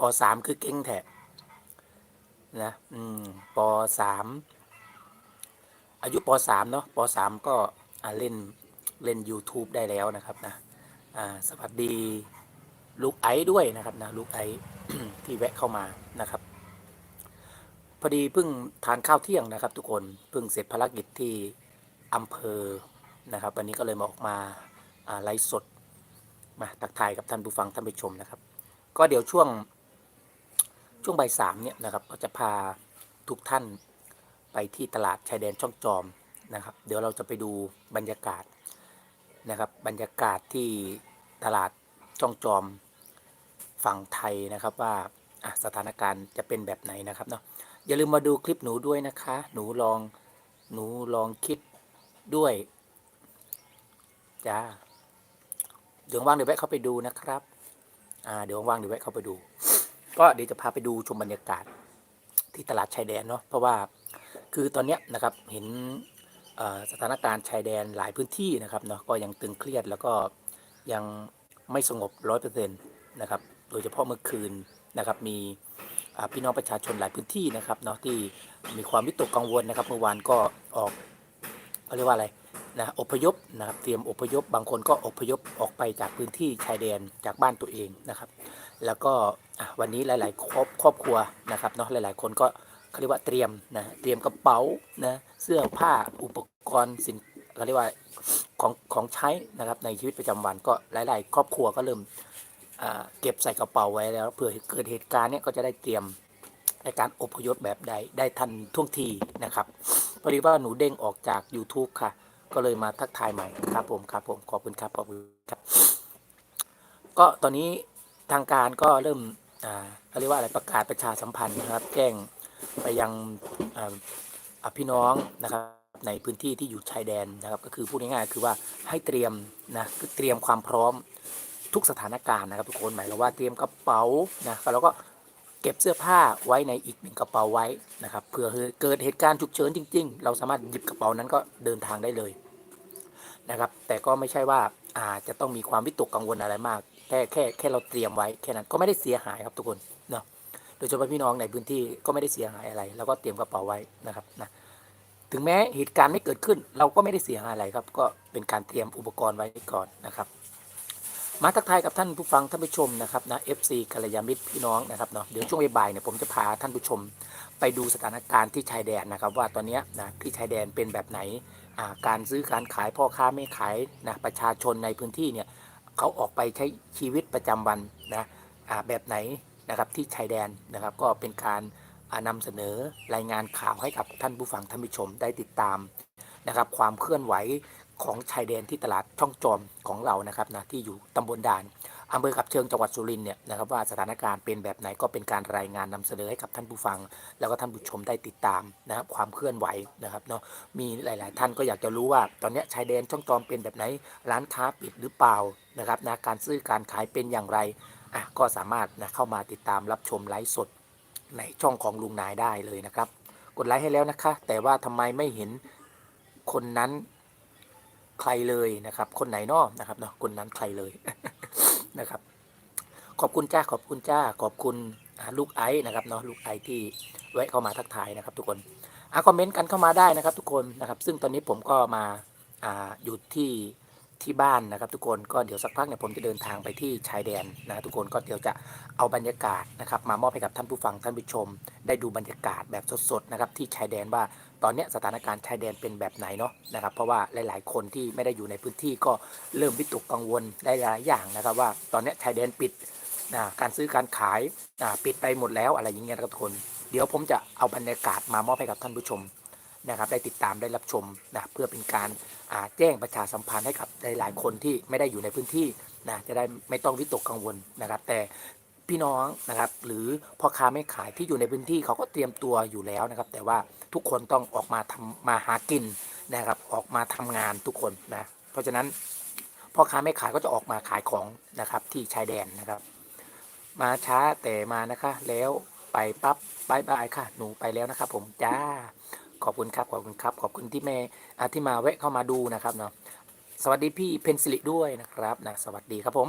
ปสามคือเก่งแท้นะอืมปสามอายุปสามเนาะปสามก็เล่นเล่น YouTube ได้แล้วนะครับนะอ่าสวัสดีลูกไอซ์ด้วยนะครับนะลูกไอซ์ที่แวะเข้ามานะครับ พอดีเพิ่งทานข้าวเที่ยงนะครับ ทุกคนเพิ่งเสร็จภารกิจที่อำเภอนะครับ วันนี้ก็เลยมาออกมาอ่าไลฟ์สดมาตักทายกับท่านผู้ฟังท่านผู้ชมนะครับ ก็เดี๋ยวช่วง ช่วงบ่ายสามเนี่ยนะครับก็จะพาทุกท่านไปที่ตลาดชายแดนช่องจอมนะครับ เดี๋ยวเราจะไปดูบรรยากาศนะครับบรรยากาศที่ตลาดช่องจอมฝั่งไทยนะครับว่าสถานการณ์จะเป็นแบบไหนนะครับเนาะอย่าลืมมาดูคลิปหนูด้วยนะคะ หนูลองหนูลองคิดด้วยจ้าเดี๋ยวว่างเดี๋ยวแวะเข้าไปดูนะครับอ่าเดี๋ยวว่างเดี๋ยวแวะเข้าไปดู ก็เดี๋ยวจะพาไปดูชมบรรยากาศที่ตลาดชายแดนเนาะเพราะว่าคือตอนนี้นะครับเห็นสถานการณ์ชายแดนหลายพื้นที่นะครับเนาะก็ยังตึงเครียดแล้วก็ยังไม่สงบร้อยเปอร์เซ็นต์นะครับโดยเฉพาะเมื่อคืนนะครับมีพี่น้องประชาชนหลายพื้นที่นะครับเนาะที่มีความวิตกกังวลนะครับเมื่อวานก็ออกเขาเรียกว่าอะไรนะอพยพนะครับเตรียมอพยพบางคนก็อพยพออกไปจากพื้นที่ชายแดนจากบ้านตัวเองนะครับ แล้วก็วันนี้หลาย ๆ ครอบครอบครัวนะครับเนาะหลาย ๆ คนก็เขาเรียกว่าเตรียมนะเตรียมกระเป๋านะเสื้อผ้าอุปกรณ์สินเขาเรียกว่าของของใช้นะครับในชีวิตประจำวันก็หลาย ๆ ครอบครัวก็เริ่มเก็บใส่กระเป๋าไว้แล้วเผื่อเกิดเหตุการณ์เนี้ยก็จะได้เตรียมในการอพยพแบบใดได้ทันท่วงทีนะครับพอดีว่าหนูเด้งออกจาก YouTube ค่ะ ก็เลยมาทักทายใหม่ครับผมครับผมขอบคุณครับขอบคุณครับ ก็ตอนนี้ ทางการก็เริ่มเขาเรียกว่าอะไรประกาศประชาสัมพันธ์นะครับ แจ้งไปยังอ่าอ่าพี่น้องนะครับในพื้นที่ที่อยู่ชายแดนนะครับ ก็คือพูดง่ายๆคือว่าให้เตรียมนะเตรียมความพร้อมทุกสถานการณ์นะครับทุกคนหมายความว่าเตรียมกระเป๋านะแล้วก็เก็บเสื้อผ้าไว้ในอีกหนึ่งกระเป๋าไว้นะครับเผื่อเกิดเหตุการณ์ฉุกเฉินจริง ๆ เราสามารถหยิบกระเป๋านั้นก็เดินทางได้เลยนะครับ แต่ก็ไม่ใช่ว่าอาจจะต้องมีความวิตกกังวลอะไรมาก แค่แค่แค่เราเตรียมไว้แค่นั้นก็ไม่ได้เสียหายครับทุกคนเนาะโดยเฉพาะพี่น้องในพื้นที่ก็ไม่ได้เสียหายอะไรแล้วก็เตรียมกระเป๋าไว้นะครับนะถึงแม้เหตุการณ์ไม่เกิดขึ้น เราก็ไม่ได้เสียหายอะไรครับ ก็เป็นการเตรียมอุปกรณ์ไว้ก่อนนะครับ มาทักทายกับท่านผู้ฟังท่านผู้ชมนะครับนะ FC กัลยาณมิตรพี่น้องนะครับเนาะเดี๋ยวช่วงบ่ายๆเนี่ยผมจะพาท่านผู้ชม ไปดูสถานการณ์ที่ชายแดนนะครับ ว่าตอนนี้นะที่ชายแดนเป็นแบบไหนการซื้อการขายพ่อค้าไม่ขายนะประชาชนในพื้นที่เนี่ย เขาออกไปใช้ชีวิตประจำวันนะแบบไหนนะครับที่ชายแดนนะครับ ก็เป็นการนำนำเสนอรายงานข่าวให้กับท่านผู้ฟังท่านผู้ชมได้ติดตามนะครับ ความเคลื่อนไหวของชายแดนที่ตลาดช่องจอมของเรานะครับนะที่อยู่ตำบลด่าน อำเภอกับเชิงจังหวัดสุรินเนี่ยนะครับว่าสถานการณ์เป็นแบบไหนก็เป็นการรายงานนำเสนอให้กับท่านผู้ฟัง แล้วก็ท่านผู้ชมได้ติดตามนะครับความเคลื่อนไหวนะครับเนาะมีหลาย ๆ ท่านก็อยากจะรู้ว่า ตอนนี้ชายแดนช่องจอมเป็นแบบไหนร้านค้าปิดหรือเปล่านะครับนะการซื้อการขายเป็นอย่างไรอะก็สามารถนะเข้ามาติดตามรับชมไลฟ์สดในช่องของลุงนายได้เลยนะครับ กดไลค์ให้แล้วนะคะ แต่ว่าทำไมไม่เห็นคนนั้นใครเลยนะครับ คนไหนนอนะครับเนาะคนนั้นใครเลย นะครับ ขอบคุณจ้าขอบคุณจ้าขอบคุณลูกไอซ์นะครับเนาะลูกไอซ์ที่แวะเข้ามาทักทายนะครับ ทุกคนอะคอมเมนต์กันเข้ามาได้นะครับ ทุกคนนะครับ ซึ่งตอนนี้ผมก็มาอ่าอยู่ที่ ที่บ้านนะครับ ทุกคนก็เดี๋ยวสักพักเนี่ยผมจะเดินทางไปที่ชายแดนนะทุกคนก็เดี๋ยวจะเอาบรรยากาศนะครับมามอบให้กับท่านผู้ฟังท่านผู้ชม ได้ดูบรรยากาศแบบสดๆนะครับที่ชายแดนว่าตอนนี้สถานการณ์ชายแดนเป็นแบบไหนเนาะนะครับเพราะว่าหลายๆ คนที่ไม่ได้อยู่ในพื้นที่ก็เริ่มวิตกกังวลได้หลายอย่างนะครับ ว่าตอนนี้ชายแดนปิดนะการซื้อการขายปิดไปหมดแล้วอะไรอย่างเงี้ยนะครับทุกคน เดี๋ยวผมจะเอาบรรยากาศมามอบให้กับท่านผู้ชม นะครับได้ติดตามได้รับชมนะเพื่อเป็นการแจ้งประชาสัมพันธ์ให้กับหลายๆคนที่ไม่ได้อยู่ในพื้นที่นะจะได้ไม่ต้องวิตกกังวลนะครับ แต่พี่น้องนะครับหรือพ่อค้าไม่ขายที่อยู่ในพื้นที่เขาก็เตรียมตัวอยู่แล้วนะครับ แต่ว่าทุกคนต้องออกมาทำมาหากินนะครับ ออกมาทำงานทุกคนนะเพราะฉะนั้นพ่อค้าไม่ขายก็จะออกมาขายของนะครับที่ชายแดนนะครับ มาช้าแต่มานะคะ แล้วไปปั๊บบายบายค่ะ หนูไปแล้วนะครับผมจ้า ขอบคุณครับขอบคุณครับ ขอบคุณที่แม่ที่มาแวะเข้ามาดูนะครับเนาะสวัสดีพี่เพนซิลิด้วยนะครับนะสวัสดีครับผม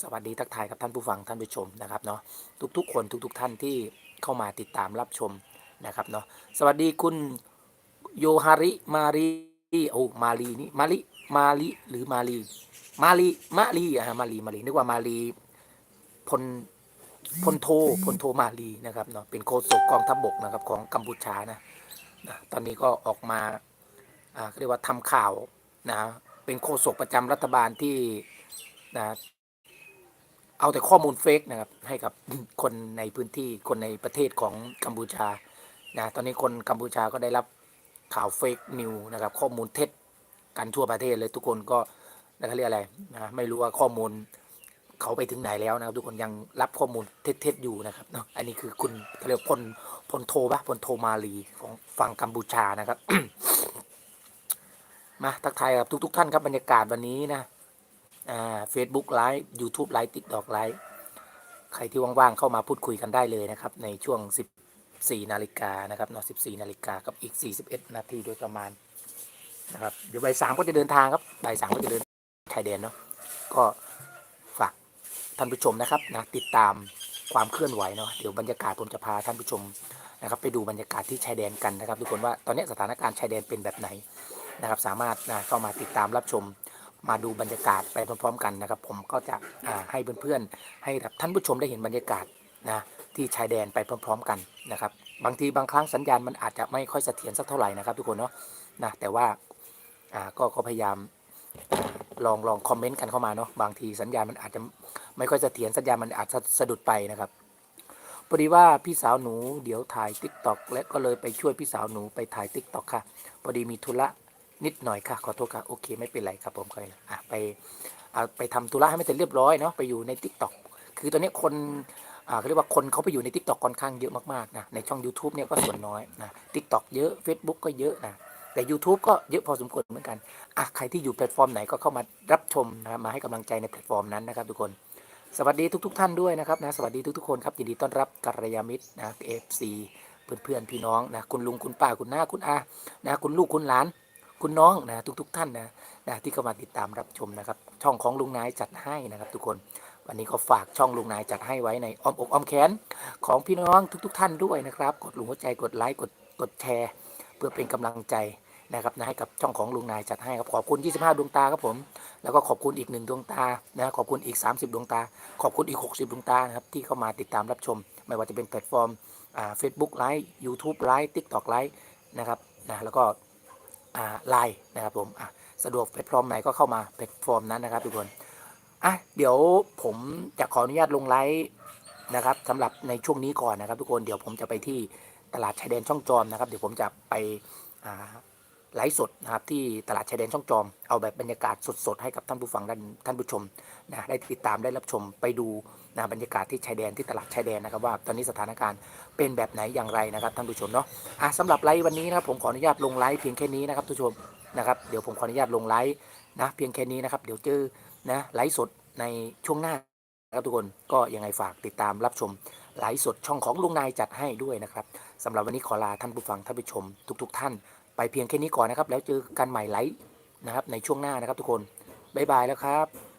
สวัสดีทักทายกับท่านผู้ฟังท่านผู้ชมนะครับเนาะทุกๆคนทุก ๆ ท่านที่เข้ามาติดตามรับชมนะครับเนาะสวัสดีคุณโยฮาริมารีโอ้มารีนี่มารีมารีหรือมารีมารีมารีอะฮะมารีมารีนึกว่ามารีพลพลโทพลโทมารีนะครับเนาะเป็นโฆษกกองทัพบกนะครับของกัมพูชานะ นะตอนนี้ก็ออกมาเรียกว่าทำข่าวนะเป็นโฆษกประจำรัฐบาลที่นะเอาแต่ข้อมูลเฟกนะครับให้กับคนในพื้นที่คนในประเทศของกัมพูชานะตอนนี้คนกัมพูชาก็ได้รับข่าวเฟกนิวนะครับข้อมูลเท็จกันทั่วประเทศเลยทุกคนก็นะเขาเรียกอะไรนะไม่รู้ว่าข้อมูลเขาไปถึงไหนแล้วนะครับ ทุกคนยังรับข้อมูลเท็จๆอยู่นะครับเนาะอันนี้คือคุณเขาเรียกว่าพล พลโทปะพลโทมาลีของฝั่งกัมพูชานะครับ มาทักทายกับทุกๆท่านครับบรรยากาศวันนี้นะอ่าเฟซบุ๊กไลฟ์ยูทูบไลฟ์ติ๊กดอกไลฟ์ใครที่ว่างๆเข้ามาพูดคุยกันได้เลยนะครับ ในช่วง 14 นาฬิกานะครับเนาะ14 นาฬิกากับอีก 41 นาทีโดยประมาณนะครับเดี๋ยวบ่ายสามก็จะเดินทางครับบ่ายสามก็จะเดินชายแดนเนาะก็ฝากท่านผู้ชมนะครับนะติดตามความเคลื่อนไหวเนาะเดี๋ยวบรรยากาศผมจะพาท่านผู้ชม นะครับไปดูบรรยากาศที่ชายแดนกันนะครับ ทุกคนว่าตอนนี้สถานการณ์ชายแดนเป็นแบบไหนนะครับ สามารถนะเข้ามาติดตามรับชมมาดูบรรยากาศไปพร้อมๆ กันนะครับ ผมก็จะให้เพื่อนๆให้ท่านผู้ชมได้เห็นบรรยากาศนะที่ชายแดนไปพร้อม ๆ กันนะครับ บางทีบางครั้งสัญญาณมันอาจจะไม่ค่อยเสถียรสักเท่าไหร่นะครับ ทุกคนเนาะนะแต่ว่าก็ก็พยายามลองลองคอมเมนต์กันเข้ามาเนาะบางทีสัญญาณมันอาจจะไม่ค่อยเสถียรสัญญาณมันอาจจะสะดุดไปนะครับ พอดีว่าพี่สาวหนูเดี๋ยวถ่ายติ๊กต็อกและก็เลยไปช่วยพี่สาวหนูไปถ่ายติ๊กต็อกค่ะพอดีมีธุระนิดหน่อยค่ะ ขอโทษค่ะ โอเคไม่เป็นไรครับผมเคยอะไปเอาไปทำธุระให้มันเสร็จเรียบร้อยเนาะไปอยู่ใน t ิ k t o k คือตอนนี้คนอ่าเขาเรียกว่าคนเขาไปอยู่ใน t ิ k t o k ค่อนข้างเยอะมากๆนะในช่อง YouTube เนี่ยก็ส่วนน้อยนะ t ิ k t o k เยอะ Facebook ก็เยอะนะแต่ YouTube ก็เยอะพอสมควรเหมือนกันอะใครที่อยู่แพลตฟอร์มไหนก็เข้ามารับชมนะมาให้กำลังใจในแพลตฟอร์มนั้นนะครับทุกคน สวัสดีทุกๆท่านด้วยนะครับนะสวัสดีทุกๆคนครับยินดีต้อนรับกัลยาณมิตรนะเอฟซีเพื่อนๆพี่น้องนะคุณลุงคุณป้าคุณน้าคุณอานะคุณลูกคุณหลาน คุณน้องนะทุกๆทท่านนะนะที่เข้ามาติดตามรับชมนะครับ ช่องของลุงนายจัดให้นะครับ ทุกคนวันนี้ก็ฝากช่องลุงนายจัดให้ไว้ในอ้อมอกอ้อมแขนของพี่น้องทุก ๆ ท่านด้วยนะครับ กดลุมหัวใจกดไลค์กดกดแชร์ เพื่อเป็นกำลังใจ นะครับนะให้กับช่องของลุงนายจัดให้ครับขอบคุณ 25 ดวงตาครับผม แล้วก็ขอบคุณอีกหนึ่งดวงตานะขอบคุณอีก 30 ดวงตา ขอบคุณอีก 60 ดวงตานะครับที่เข้ามาติดตามรับชม ไม่ว่าจะเป็นแพลตฟอร์มอ่าเฟซบุ๊กไลฟ์ยูทูบไลฟ์ทิกตอกไลฟ์นะครับนะแล้วก็อ่าไลน์นะครับผมอะสะดวกแพลตฟอร์มไหนก็เข้ามาแพลตฟอร์มนั้นนะครับทุกคนอะเดี๋ยวผมจะขออนุญาตลงไลฟ์นะครับสำหรับในช่วงนี้ก่อนนะครับ ทุกคนเดี๋ยวผมจะไปที่ตลาดชายแดนช่องจอมนะครับ เดี๋ยวผมจะไปอ่า ไลฟ์สดนะครับที่ตลาดชายแดนช่องจอม เอาแบบบรรยากาศสดๆให้กับท่านผู้ฟังท่านท่านผู้ชมนะได้ติดตามได้รับชมไปดูนะบรรยากาศที่ชายแดนที่ตลาดชายแดนนะครับว่าตอนนี้สถานการณ์เป็นแบบไหนอย่างไรนะครับท่านผู้ชมเนาะอะสำหรับไลฟ์วันนี้นะครับผมขออนุญาตลงไลฟ์เพียงแค่นี้นะครับทุกชมนะครับเดี๋ยวผมขออนุญาตลงไลฟ์นะเพียงแค่นี้นะครับเดี๋ยวเจอนะไลฟ์สดในช่วงหน้านะครับทุกคนก็ยังไงฝากติดตามรับชมไลฟ์สดช่องของลุงนายจัดให้ด้วยนะครับสำหรับวันนี้ขอลาท่านผู้ฟังท่านผู้ชมทุก ๆ ท่าน ไปเพียงแค่นี้ก่อนนะครับ แล้วเจอกันใหม่ไลฟ์นะครับในช่วงหน้านะครับทุกคนบ๊ายบายแล้วครับ